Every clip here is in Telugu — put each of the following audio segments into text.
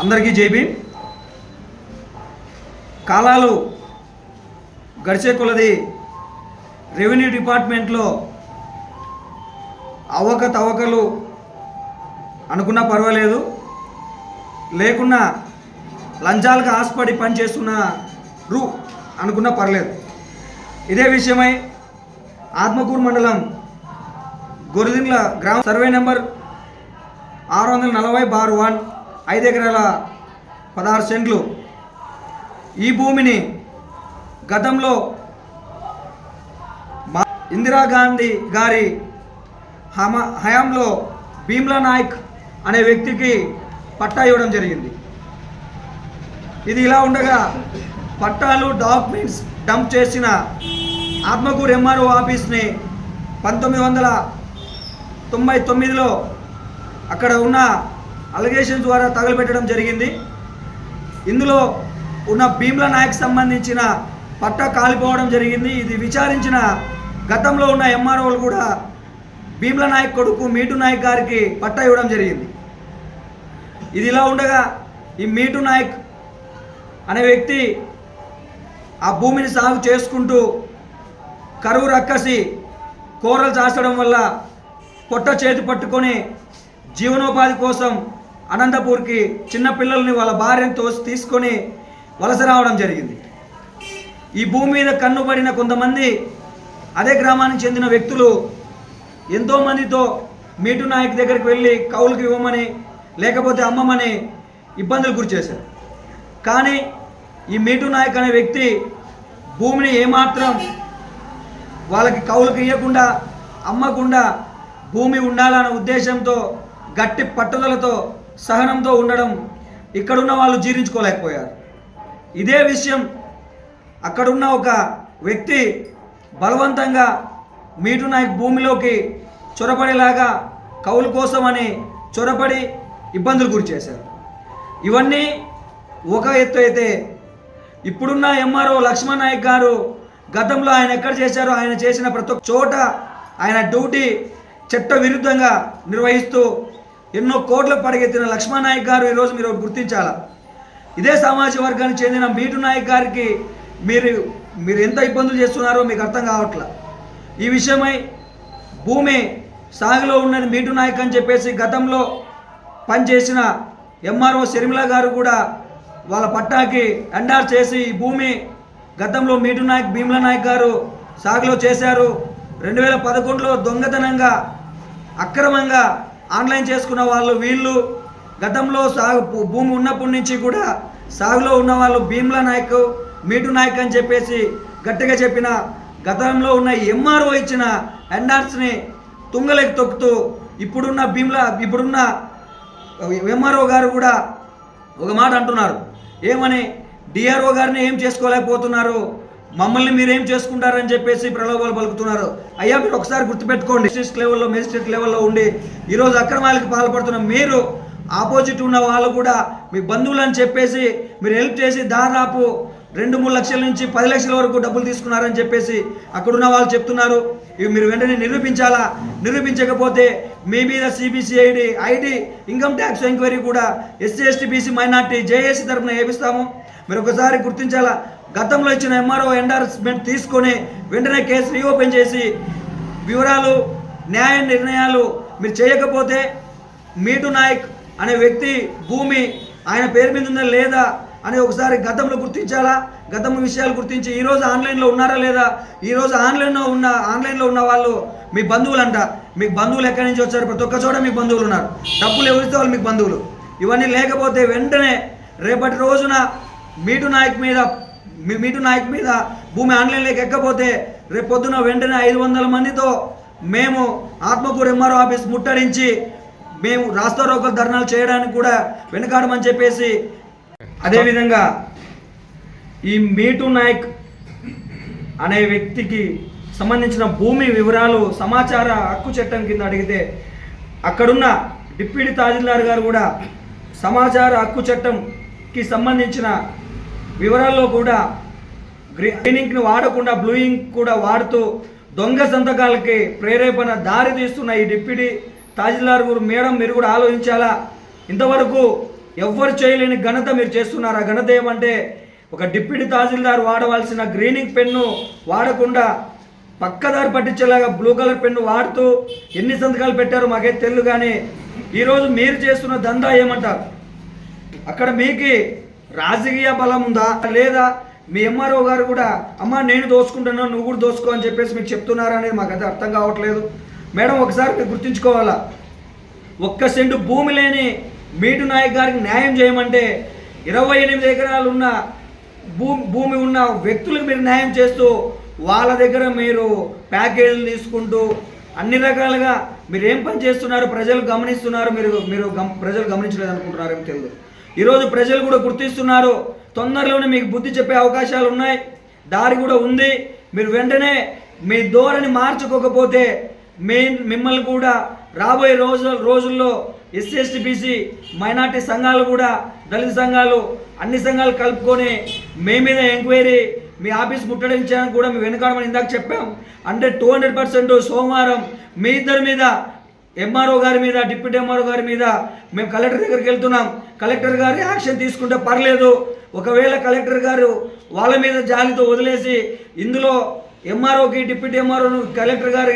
అందరికీ జైబీ కాలాలు గడిచే కొలది రెవెన్యూ డిపార్ట్మెంట్లో అవకతవకలు అనుకున్నా పర్వాలేదు. లేకున్నా లంచాలకు ఆశపడి పనిచేస్తున్న రూ అనుకున్నా పర్లేదు. ఇదే విషయమై ఆత్మకూరు మండలం గొరిదింగ్ల గ్రామ సర్వే నెంబర్ ఆరు వందల నలభై బార్ వన్ ఐదు ఎకరాల పదహారు సెంట్లు. ఈ భూమిని గతంలో మా ఇందిరాగాంధీ గారి హమ హయాంలో భీమ్లా నాయక్ అనే వ్యక్తికి పట్టా ఇవ్వడం జరిగింది. ఇది ఇలా ఉండగా పట్టాలు డాక్యుమెంట్స్ డంప్ చేసిన ఆత్మకూరు ఎంఆర్ఓ ఆఫీస్ని పంతొమ్మిది వందల తొంభై తొమ్మిదిలో అక్కడ ఉన్న అలిగేషన్ ద్వారా తగలబెట్టడం జరిగింది. ఇందులో ఉన్న భీమ్ల నాయక్ సంబంధించిన పట్ట కాలిపోవడం జరిగింది. ఇది విచారించిన గతంలో ఉన్న ఎంఆర్ఓలు కూడా భీమ్ల నాయక్ కొడుకు మీటు నాయక్ గారికి పట్ట ఇవ్వడం జరిగింది. ఇది ఇలా ఉండగా ఈ మీటు నాయక్ అనే వ్యక్తి ఆ భూమిని సాగు చేసుకుంటూ కరువు రక్కసి కూరలు చాచడం వల్ల పొట్ట చేతి పట్టుకొని జీవనోపాధి కోసం అనంతపూర్కి చిన్నపిల్లల్ని వాళ్ళ భార్యను తోసి తీసుకొని వలస రావడం జరిగింది. ఈ భూమి మీద కన్నుబడిన కొంతమంది అదే గ్రామానికి చెందిన వ్యక్తులు ఎంతోమందితో మీటు నాయక్ దగ్గరికి వెళ్ళి కౌలుకి ఇవ్వమని లేకపోతే అమ్మమని ఇబ్బందులు గురిచేశారు కానీ ఈ మీటు నాయక్ అనే వ్యక్తి భూమిని ఏమాత్రం వాళ్ళకి కౌలుకి ఇవ్వకుండా అమ్మకుండా భూమి ఉండాలన్న ఉద్దేశంతో గట్టి పట్టుదలతో సహనంతో ఉండడం ఇక్కడున్న వాళ్ళు జీర్ణించుకోలేకపోయారు. ఇదే విషయం అక్కడున్న ఒక వ్యక్తి బలవంతంగా మీటు నాయక్ భూమిలోకి చొరపడేలాగా కౌలు కోసమని చొరపడి ఇబ్బందులు గురి చేశారు. ఇవన్నీ ఒక ఎత్తు అయితే ఇప్పుడున్న ఎంఆర్ఓ లక్ష్మణ్ నాయక్ గారు గతంలో ఆయన ఎక్కడ చేశారో ఆయన చేసిన ప్రతి ఒక్క చోట ఆయన డ్యూటీ చట్ట విరుద్ధంగా నిర్వహిస్తూ ఎన్నో కోట్ల పడగెత్తిన లక్ష్మణనాయక్ గారు ఈరోజు మీరు గుర్తించాల? ఇదే సామాజిక వర్గానికి చెందిన మీటు నాయక్ గారికి మీరు మీరు ఎంత ఇబ్బందులు చేస్తున్నారో మీకు అర్థం కావట్లా? ఈ విషయమై భూమి సాగులో ఉన్నది మీటు నాయక్ అని చెప్పేసి గతంలో పనిచేసిన ఎంఆర్ఓ శర్మిల గారు కూడా వాళ్ళ పట్టాకి ఎండార్ చేసి ఈ భూమి గతంలో మీటు నాయక్ భీమ్ల నాయక్ గారు సాగులో చేశారు. రెండు వేల పదకొండులో దొంగతనంగా అక్రమంగా ఆన్లైన్ చేసుకున్న వాళ్ళు వీళ్ళు గతంలో సాగు భూమి ఉన్నప్పటి నుంచి కూడా సాగులో ఉన్న వాళ్ళు భీమ్ల నాయక్ మీటు నాయక్ అని చెప్పేసి గట్టిగా చెప్పిన గతంలో ఉన్న ఎంఆర్ఓ ఇచ్చిన ఎండార్స్ని తుంగలేకి తొక్కుతూ ఇప్పుడున్న భీమ్ల ఇప్పుడున్న ఎంఆర్ఓ గారు కూడా ఒక మాట అంటున్నారు. ఏమని? డిఆర్ఓ గారిని ఏం చేసుకోలేకపోతున్నారు? మమ్మల్ని మీరు ఏం చేసుకుంటారని చెప్పేసి ప్రలోభాలు పలుకుతున్నారు. అయ్యా మీరు ఒకసారి గుర్తుపెట్టుకోండి. డిస్ట్రిక్ట్ లెవెల్లో మెజిస్ట్రేట్ లెవెల్లో ఉండి ఈరోజు అక్రమాలకు పాల్పడుతున్న మీరు ఆపోజిట్ ఉన్న వాళ్ళు కూడా మీ బంధువులు అని చెప్పేసి మీరు హెల్ప్ చేసి దాదాపు రెండు మూడు లక్షల నుంచి పది లక్షల వరకు డబ్బులు తీసుకున్నారని చెప్పేసి అక్కడున్న వాళ్ళు చెప్తున్నారు. ఇవి మీరు వెంటనే నిరూపించాలా? నిరూపించకపోతే మీ మీద CBCID ID income tax enquiry కూడా SC ST BC minority JAC తరఫున వేపిస్తాము. మీరు ఒకసారి గుర్తించాలా? గతంలో ఇచ్చిన ఎంఆర్ఓ ఎండార్స్మెంట్ తీసుకొని వెంటనే కేసు రీఓపెన్ చేసి వివరాలు న్యాయ నిర్ణయాలు మీరు చేయకపోతే మీటు నాయక్ అనే వ్యక్తి భూమి ఆయన పేరు మీద ఉందా లేదా అని ఒకసారి గతంలో గుర్తించాలా? గతం విషయాలు గుర్తించి ఈరోజు ఆన్లైన్లో ఉన్నారా లేదా? ఈరోజు ఆన్లైన్లో ఉన్న ఆన్లైన్లో ఉన్న వాళ్ళు మీ బంధువులంట. మీకు బంధువులు ఎక్కడి నుంచి వచ్చారు? ప్రతి ఒక్క చోట మీ బంధువులు ఉన్నారు. డబ్బులు ఎవరిస్తే వాళ్ళు? మీకు బంధువులు. ఇవన్నీ లేకపోతే వెంటనే రేపటి రోజున మీటు నాయక్ మీద మీ మీటు నాయక్ మీద భూమి ఆన్లైన్లోకి ఎక్కపోతే రేపు పొద్దున వెంటనే ఐదు వందల మందితో మేము ఆత్మకూరు ఎంఆర్ఓ ఆఫీస్ ముట్టడించి మేము రాస్తారోకలు ధర్నాలు చేయడానికి కూడా వెనుకాడమని చెప్పేసి అదేవిధంగా ఈ మీటు నాయక్ అనే వ్యక్తికి సంబంధించిన భూమి వివరాలు సమాచార హక్కు చట్టం కింద అడిగితే అక్కడున్న డిప్యూటీ తహసీల్దార్ గారు కూడా సమాచార హక్కు చట్టంకి సంబంధించిన వివరాల్లో కూడా గ్రీనింగ్ని వాడకుండా బ్లూయింగ్ కూడా వాడుతూ దొంగ సంతకాలకి ప్రేరేపణ దారి తీస్తున్న ఈ డిప్యూటీ తహసీల్దార్ గారు మేడం మీరు కూడా ఆలోచించాలా? ఇంతవరకు ఎవ్వరు చేయలేని ఘనత మీరు చేస్తున్నారు. ఆ ఘనత ఏమంటే ఒక డిప్యూటీ తహసీల్దార్ వాడవలసిన గ్రీనింగ్ పెన్ను వాడకుండా పక్కదారి పట్టించేలాగా బ్లూ కలర్ పెన్ను వాడుతూ ఎన్ని సంతకాలు పెట్టారో మాకైతే తెలియదు కానీ ఈరోజు మీరు చేస్తున్న దందా ఏమంటారు? అక్కడ మీకు రాజకీయ బలం ఉందా లేదా? మీ ఎంఆర్ఓ గారు కూడా అమ్మ నేను దోసుకుంటున్నాను నువ్వు కూడా దోసుకో అని చెప్పేసి మీకు చెప్తున్నారా అనేది మాకు అది అర్థం కావట్లేదు. మేడం ఒకసారి మీరు గుర్తుంచుకోవాలా? ఒక్క సెంటు భూమి లేని మీటు నాయక్ గారికి న్యాయం చేయమంటే ఇరవై ఎనిమిది ఎకరాలు ఉన్న భూమి భూమి ఉన్న వ్యక్తులకు మీరు న్యాయం చేస్తూ వాళ్ళ దగ్గర మీరు ప్యాకేజీలు తీసుకుంటూ అన్ని రకాలుగా మీరు ఏం పని చేస్తున్నారు? ప్రజలు గమనిస్తున్నారు? మీరు మీరు గమ ప్రజలు గమనించలేదు అనుకుంటున్నారేమో తెలియదు ఈరోజు ప్రజలు కూడా గుర్తిస్తున్నారు. తొందరలోనే మీకు బుద్ధి చెప్పే అవకాశాలు ఉన్నాయి. దారి కూడా ఉంది. మీరు వెంటనే మీ ధోరణి మార్చుకోకపోతే మీ మిమ్మల్ని కూడా రాబోయే రోజు రోజుల్లో ఎస్సీ ఎస్టీ బీసీ మైనార్టీ సంఘాలు కూడా దళిత సంఘాలు అన్ని సంఘాలు కలుపుకొని మీ మీద ఎంక్వైరీ మీ ఆఫీస్ ముట్టడించడానికి కూడా మేము వెనుకాడమని ఇందాక చెప్పాం. అంటే టూ హండ్రెడ్ పర్సెంట్ సోమవారం మీ ఇద్దరి మీద ఎంఆర్ఓ గారి మీద డిప్యూటీ ఎంఆర్ఓ గారి మీద మేము కలెక్టర్ దగ్గరికి వెళ్తున్నాం. కలెక్టర్ గారు యాక్షన్ తీసుకుంటే పర్లేదు. ఒకవేళ కలెక్టర్ గారు వాళ్ళ మీద జాలితో వదిలేసి ఇందులో ఎంఆర్ఓకి డిప్యూటీ ఎంఆర్ఓను కలెక్టర్ గారు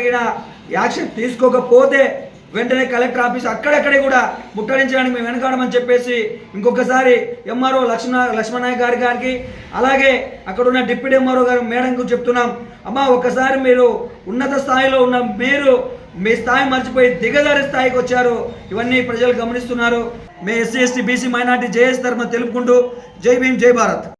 యాక్షన్ తీసుకోకపోతే వెంటనే కలెక్టర్ ఆఫీస్ అక్కడక్కడే కూడా ముట్టడించడానికి మేము వెనకాడమని చెప్పేసి ఇంకొకసారి ఎంఆర్ఓ లక్ష్మణ లక్ష్మణాయ్ గారి గారికి అలాగే అక్కడ ఉన్న డిప్యూటీ ఎంఆర్ఓ గారు మేడంకు చెప్తున్నాం. అమ్మా ఒక్కసారి మీరు ఉన్నత స్థాయిలో ఉన్న మీరు మీ స్థాయి మర్చిపోయి దిగజారి స్థాయికి వచ్చారు. ఇవన్నీ ప్రజలు గమనిస్తున్నారు. మే SC ST BC minority JS ధర్మ తెలుపుకుంటూ జై భీమ్ జై భారత్.